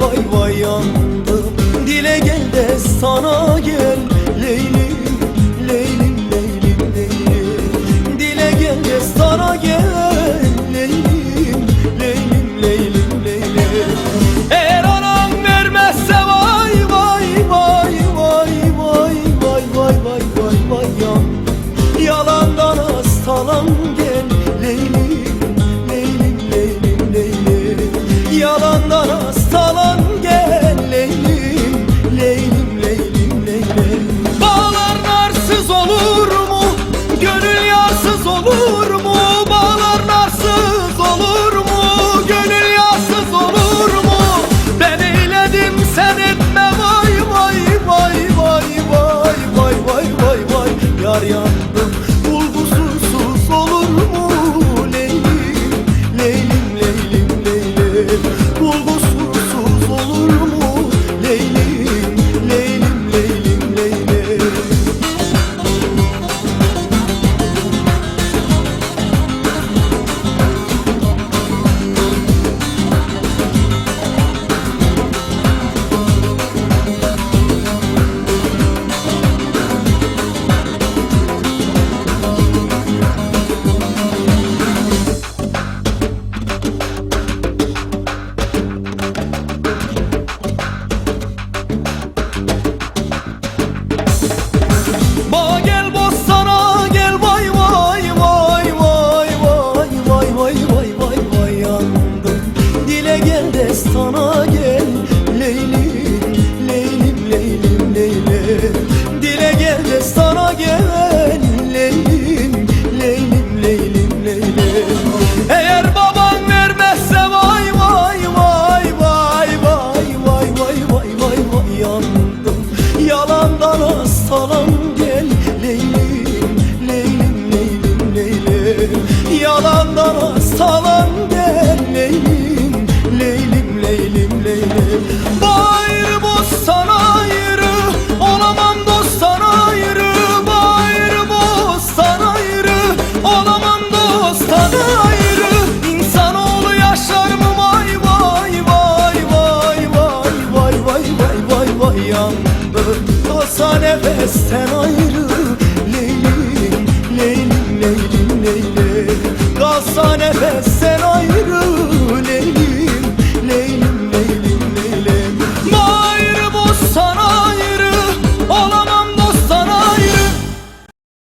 vay vay yandım. Dile gel de sana gel. Leylim Leylim Leylim Leylim Dile gel de sana gel. Leylim Leylim Leylim Leylim Eğer anam vermezse vay vay vay vay vay vay vay vay vay vay yandım. Yalandan hastalam gel leylim leylim Bağır boz sana ayrı olamam dost sana ayrı Bağır boz sana ayrı olamam dost sana ayrı İnsanoğlu yaşar mı vay vay vay vay vay vay vay vay vay vay yandı Dosa nefesten